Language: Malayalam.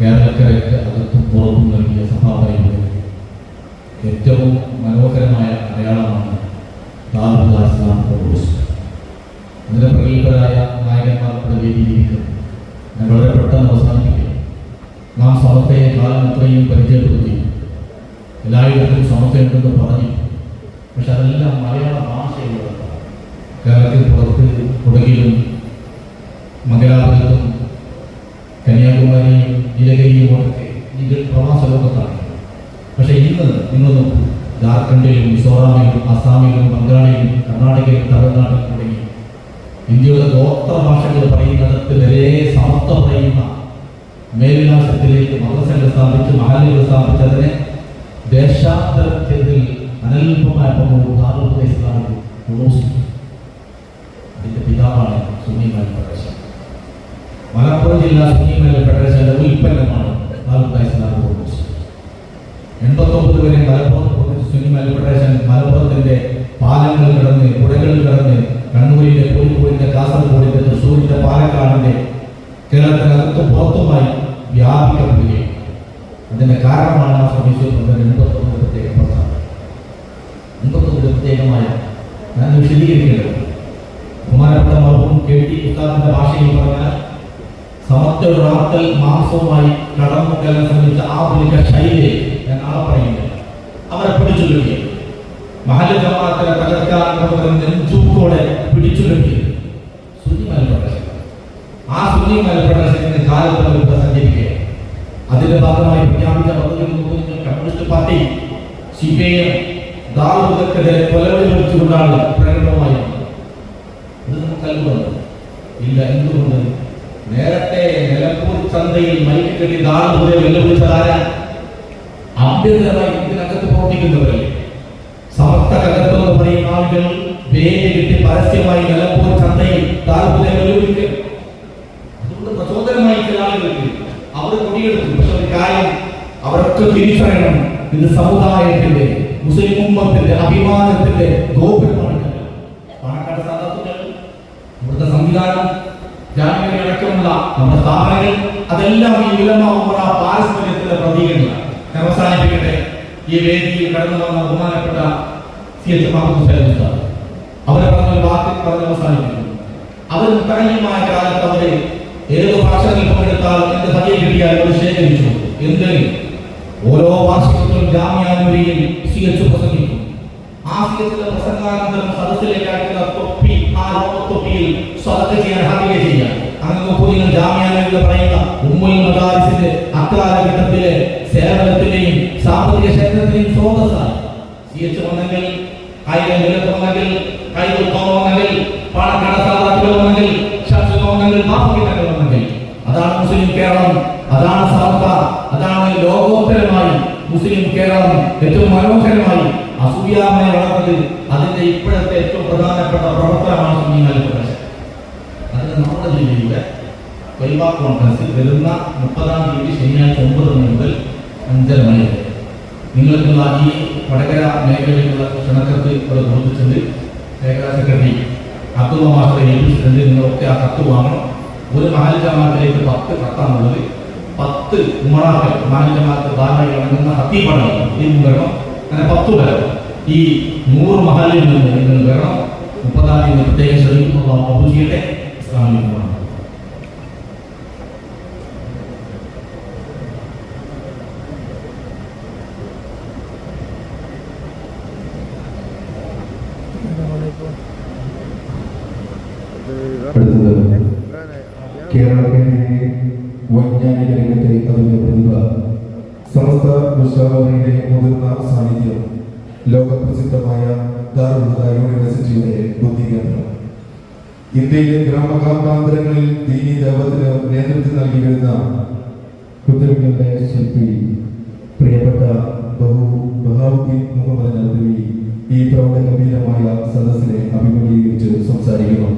കേരളക്കരയ്ക്ക് അകത്തും പുറത്തും നൽകിയ സഭാപരിയുടെ ഏറ്റവും മനോഹരമായ അടയാളമാണ് ഇസ്ലാം കോഴ്സ് അതിന്റെ പ്രഗത്ഭരായ നായകന്മാർ ഇവിടെ ഞാൻ വളരെ പെട്ടെന്ന് അവസാനിപ്പിക്കുക നാം സമത്വയെ കാലം അത്രയും പരിചയപ്പെടുത്തി. എല്ലായിടത്തും സമത്വയുണ്ടെന്ന് പറഞ്ഞു. പക്ഷെ അതെല്ലാം മലയാള ഭാഷയിലുള്ളതാണ്. കേരളത്തിൽ പുറത്ത് കുടകിലും മംഗലാപുരത്തും കന്യാകുമാരിയും നീലഗിരിയും ഒക്കെ ഇത് പ്രവാസ ലോകത്താണ് പക്ഷെ ഇന്ന് നോക്കൂ ജാർഖണ്ഡിലും മിസോറാമിലും അസാമിലും ബംഗാളിലും കർണാടകയിലും തമിഴ്നാട്ടിലും തുടങ്ങി. ഇന്ത്യയുടെ ഗോത്ര ഭാഷകൾ പറയുന്നിടത്ത് വരെ സമത്വം പറയുന്ന മേൽവിലാസത്തിലേക്ക് മതസംഘം സ്ഥാപിച്ച് മഹാലികൾ സ്ഥാപിച്ച് അതിനെ ദേശാന്തരത്തിൽ അനൽപമായ പങ്കു ഉറൂസ് അതിന്റെ പിതാവാണ് ഫെഡറേഷൻ മലപ്പുറം ജില്ലാ സ്കീമിലെ ഫെഡറേഷന്റെ ഉൽപ്പന്നമാണ് ദാറുൽ ഇസ്ലാം ഉറൂസ് എൺപത്തൊമ്പത് വരെ മലപ്പുറം ഫെഡറേഷൻ മലപ്പുറത്തിന്റെ പാലങ്ങൾ കടന്ന് പുഴകളിൽ കടന്ന് കണ്ണൂരിന്റെ കോഴിക്കോടിന്റെ കാസർഗോഡിന്റെ തൃശ്ശൂരിന്റെ പാലക്കാടിന്റെ കേരളത്തിനകത്തും പുറത്തുമായി വ്യാപിക്കപ്പെടുകയും അതിന്റെ കാരണമാണ് ആ സമീപം എൺപത്തൊമ്പത് പ്രത്യേക പ്രസ്ഥാനം. എൺപത്തൊമ്പത് പ്രത്യേകമായ ഞാൻ വിശദീകരിക്കേണ്ടത് ബഹുമാനപ്പെട്ട മർഹൂം കെ ടി ഭാഷയിൽ പറഞ്ഞാൽ സമത്വറാത്തൽ മാംസവുമായി കടന്നു കയറാൻ ശ്രമിച്ച ആധുനിക ശൈലി ഞാൻ ആളെ പറയുന്നില്ല. അവരെ പിടിച്ചുലക്കി. മഹല്ല ജമാഅത്തിനെ തകർക്കാൻ പ്രവർത്തനം നെഞ്ചൂക്കോടെ പിടിച്ചുലക്കി. മലപ്രദേശം ആ സുനി മലപ്രദേശത്തിന്റെ കാലത്ത് അവർ അതിന്റെ ഭാഗമായി പ്രഖ്യാപിച്ച നോക്കുന്ന communist party C P I M ദാറുദക്കെതിരെ കൊലവിളി വിളിച്ചുകൊണ്ടാണ് പ്രകടനമായി ഇത് ഇല്ല എന്തുകൊണ്ട് നേരത്തെ നിലമ്പൂർ ചന്തയിൽ മൈക്ക് കെട്ടി ദാറുദയെ വെല്ലുവിളിച്ചതാരാ? ആഭ്യന്തരമായി ഇതിനകത്ത് പ്രവർത്തിക്കുന്നവരല്ലേ? സമസ്തകത്ത് എന്ന് പറയുന്ന ആളുകൾ വേദി കിട്ടി പരസ്യമായി നിലമ്പൂർ ചന്തയിൽ ദാറുദയെ വെല്ലുവിളിക്കുക അതുകൊണ്ട് പ്രചോദനമായി ചില ആളുകൾക്ക് അവർ കൊടിയെടുത്തു. പക്ഷെ ഒരു കാര്യം അവരൊക്കെ തിരിച്ചറിയണം. ഇത് സമുദായത്തിന്റെ മുസ്ലിം ഉമ്മത്തിന്റെ അഭിമാനത്തിന്റെ ഗോപുരമാണ് പണക്കാട് സാധാരണ ഇവിടുത്തെ സംവിധാനം അടക്കമുള്ള നമ്മുടെ സ്ഥാപനങ്ങൾ അതെല്ലാം ഈ ഉലമ ഉമറ പാരസ്പര്യത്തിന്റെ പ്രതീകങ്ങളാണ് ഞാൻ അവസാനിപ്പിക്കട്ടെ. ഈ വേദിയിൽ കടന്നു വന്ന ബഹുമാനപ്പെട്ട സി എച്ച് മുഹമ്മദ് അവരെ പറഞ്ഞ വാക്കിൽ പറഞ്ഞ് അവസാനിപ്പിക്കുന്നു. അവർ മുത്തകന്യമായ കാലത്ത് അവർ ഏത് ഭാഷകളിൽ പങ്കെടുത്താൽ എന്ത് പതിയെ കിട്ടിയാൽ അവർ ശേഖരിച്ചു. എന്തിന് ഓരോ വാർഷികത്തിലും ജാമ്യാനുരിയിൽ സി എച്ച് പ്രസംഗിക്കും. ആ സി എച്ചിലെ പ്രസംഗാനന്തരം സദസ്സിലേക്ക് നിങ്ങൾ പറയുന്ന ഉമ്മുൽ മദാരിസിന്റെ അക്കാലഘട്ടത്തിലെ സേവനത്തിന്റെയും സാമ്പത്തിക ക്ഷേത്രത്തിന്റെയും സ്രോതസ്സാണ്. സി എച്ച് വന്നെങ്കിൽ ആയിരം വിലക്ക് വന്നെങ്കിൽ കൈകൾ വന്നെങ്കിൽ പാണക്കാട് സാധാരണ വന്നെങ്കിൽ വന്നെങ്കിൽ അതാണ് മുസ്ലിം കേരളം അതാണ് സമത അതാണ് ലോകോത്തരമായി മുസ്ലിം കേരളം ഏറ്റവും മനോഹരമായി അസൂയാമയെ വളർന്നത് അതിന്റെ ഇപ്പോഴത്തെ ഏറ്റവും പ്രധാനപ്പെട്ട പ്രവർത്തനമാണ് സുന്നി മലപ്രദേശം അതിന് നമ്മുടെ ജില്ലയിലെ വൈബ കോൺഫറൻസിൽ വരുന്ന മുപ്പതാം തീയതി ശനിയാഴ്ച ഒമ്പത് മണി മുതൽ അഞ്ചര മണി വരെ. നിങ്ങൾക്കുള്ള ഈ വടകര മേഖലയിലുള്ള ക്ഷണക്കത്ത് ഇവിടെ കൊടുത്തിട്ടുണ്ട് മേഖലാ സെക്രട്ടറി അബ്ദുള്ള മാസ്റ്റർ ഏൽപ്പിച്ചിട്ടുണ്ട് നിങ്ങളൊക്കെ ആ കത്ത് വാങ്ങണം. ഒരു മഹാലി ജമാഅത്തിലേക്ക് പത്ത് കത്താണുള്ളത്. പത്ത് ഉമറാക്കൾ മഹാലി ജമാഅത്ത് ധാരണയിൽ അടങ്ങുന്ന ഹത്തീപണി ഇതിന് വരണം. അങ്ങനെ പത്ത് വരണം ഈ നൂറ് മഹാലിൽ നിന്ന് നിങ്ങൾ വരണം. മുപ്പതാം തീയതി പ്രത്യേകം ശ്രമിക്കുന്നുള്ള അബുജിയുടെ ഇസ്ലാമികമാണ് അടുത്തത് കേരളത്തിലെ വൈജ്ഞാനിക രംഗത്തെ അതിന്റെ പ്രതിഭ. സമസ്ത മുഷാവറിയുടെ മുതിർന്ന സാന്നിധ്യം. ലോകപ്രസിദ്ധമായ ദാറുൽ യൂണിവേഴ്സിറ്റിയുടെ ബുദ്ധീകരണം ഇന്ത്യയിലെ ഗ്രാമകാന്താന്തരങ്ങളിൽ ദീനി ദേവത്തിന് നേതൃത്വം നൽകി വരുന്ന ശില്പി പ്രിയപ്പെട്ട ബഹു ബഹാവുദ്ദീൻ മുഹമ്മദ് നദ്വി ഈ പ്രൗഢഗംഭീരമായ സദസ്സിനെ അഭിമുഖീകരിച്ച് സംസാരിക്കുന്നു.